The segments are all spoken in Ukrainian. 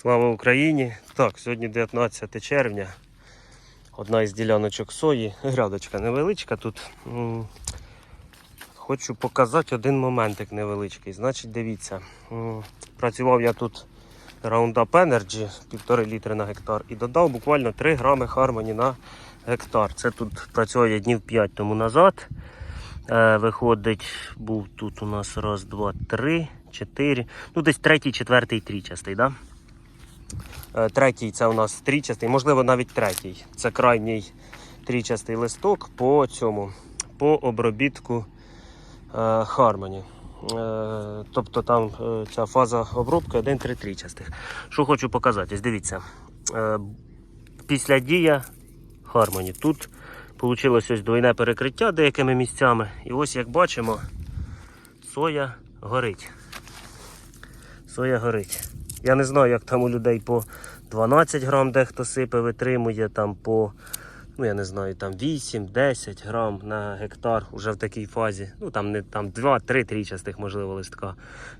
Слава Україні! Так, сьогодні 19 червня. Одна із діляночок сої. Грядочка невеличка тут. Хочу показати один моментик невеличкий. Значить, дивіться. Працював я тут Roundup Energy, півтори літри на гектар, і додав буквально 3 грами Harmony на гектар. Це тут працює днів 5 тому назад. Е, виходить, був тут у нас раз, два, три, чотири. Ну, десь третій, четвертий, трічастий, да? Е, Третій це у нас трічастий, можливо, навіть третій. Це крайній трічастий листок по цьому, по обробітку е, Harmony. Е, тобто там е, ця фаза обробки 1-3 трічастих. Що хочу показати, дивіться. Е, після дія Harmony. Тут вийшло ось двойне перекриття деякими місцями. І ось як бачимо, соя горить. Соя горить. Я не знаю, як там у людей по 12 грам дехто сипе, витримує, там по, ну я не знаю, там 8-10 грам на гектар уже в такій фазі. Ну там не там 2-3 трічастих, можливо, листка.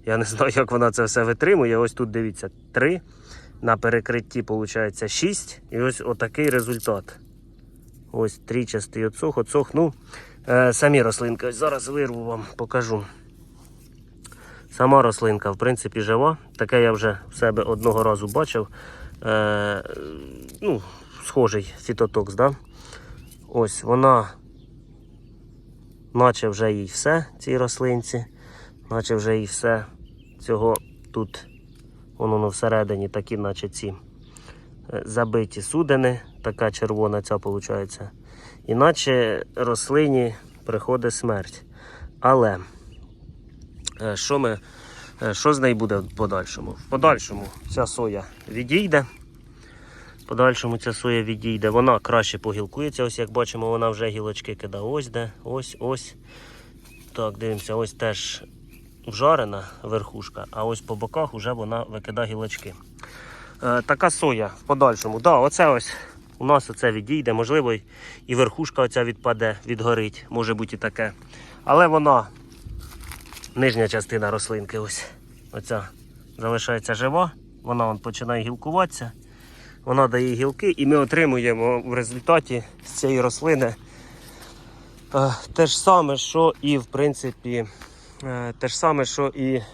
Я не знаю, як вона це все витримує. Ось тут дивіться, 3. На перекритті виходить 6. І ось отакий результат. Ось трічастий оцох, оцох. Ну, е, самі рослинки. Ось зараз вирву вам, покажу. Сама рослинка, в принципі, жива. Таке я вже в себе одного разу бачив. Е, ну, схожий фітотокс, да? Ось вона, наче вже їй все, цій рослинці, наче вже їй все. Цього тут, воно воно всередині такі, наче ці е, забиті судини, така червона ця виходить. Іначе рослині приходить смерть. Але що ми, е, що з нею буде в подальшому? В подальшому ця соя відійде. В подальшому ця соя відійде. Вона краще погілкується. Ось як бачимо, вона вже гілочки кидає. Ось де, ось, ось. Так, дивимося, ось теж вжарена верхушка, а ось по боках вже вона викидає гілочки. Е, така соя в подальшому. Да, оце ось у нас оце відійде. Можливо, і верхушка оця відпаде, відгорить, може бути і таке. Але вона нижня частина рослинки, ось оця залишається жива, вона вон, починає гілкуватися, вона дає гілки, і ми отримуємо в результаті з цієї рослини е, те ж саме, що і в принципі, е, те ж саме, що і е,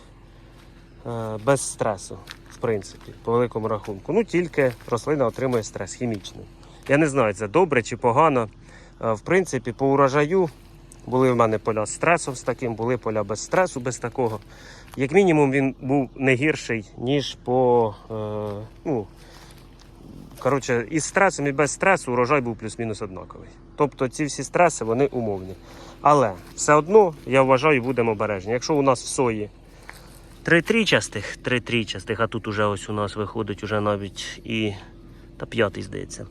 без стресу, в принципі, по великому рахунку. Ну тільки рослина отримує стрес хімічний. Я не знаю, це добре чи погано. В принципі, по урожаю були в мене поля з стресом з таким, були поля без стресу, без такого. Як мінімум, він був не гірший, ніж по. Е, ну, коротше, із стресом і без стресу урожай був плюс-мінус однаковий. Тобто ці всі стреси вони умовні. Але все одно я вважаю, будемо обережні. Якщо у нас в сої три трічастих, три трічастих, а тут уже ось у нас виходить уже навіть і та п'ятий, здається.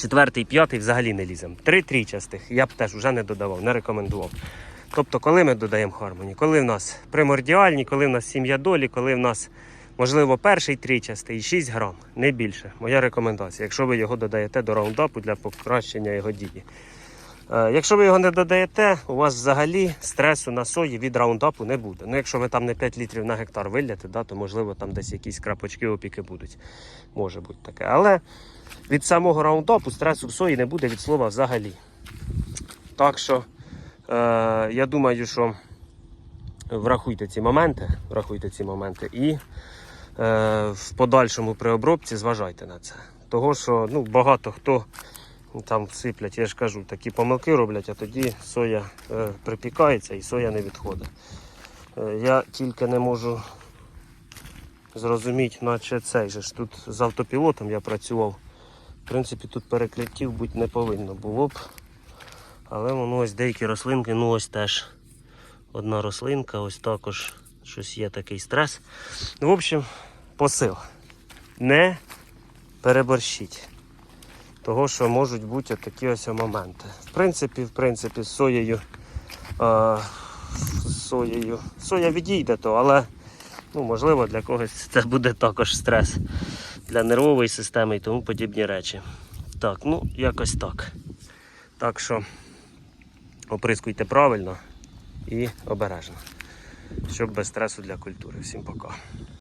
Четвертий, п'ятий взагалі не лізем. Три трічастих я б теж вже не додавав, не рекомендував. Тобто, коли ми додаємо Хармоні, коли в нас примордіальні, коли в нас сім'я долі, коли в нас, можливо, перший трічастий 6 грам, не більше. Моя рекомендація, якщо ви його додаєте до раундапу для покращення його дії. Е, Якщо ви його не додаєте, у вас взагалі стресу на сої від раундапу не буде. Ну, якщо ви там не 5 літрів на гектар вилляте, да, то можливо там десь якісь крапочки опіки будуть. Може бути таке. Але від самого раундапу стресу в сої не буде від слова взагалі. Так що е, я думаю, що врахуйте ці моменти, врахуйте ці моменти і е, в подальшому при обробці зважайте на це. Того, що ну, багато хто там сиплять, я ж кажу, такі помилки роблять, а тоді соя е, припікається і соя не відходить. Е, я тільки не можу зрозуміти, наче цей же ж тут з автопілотом я працював. В принципі, тут перекриттів бути не повинно було б. Але воно ось деякі рослинки, ну ось теж одна рослинка, ось також щось є такий стрес. В общем, посил. Не переборщіть. Того, що можуть бути такі ось моменти. В принципі, в принципі, з соєю, е, соєю. Соя відійде то, але ну, можливо для когось це буде також стрес для нервової системи і тому подібні речі. Так, ну якось так. Так що оприскуйте правильно і обережно, щоб без стресу для культури. Всім пока.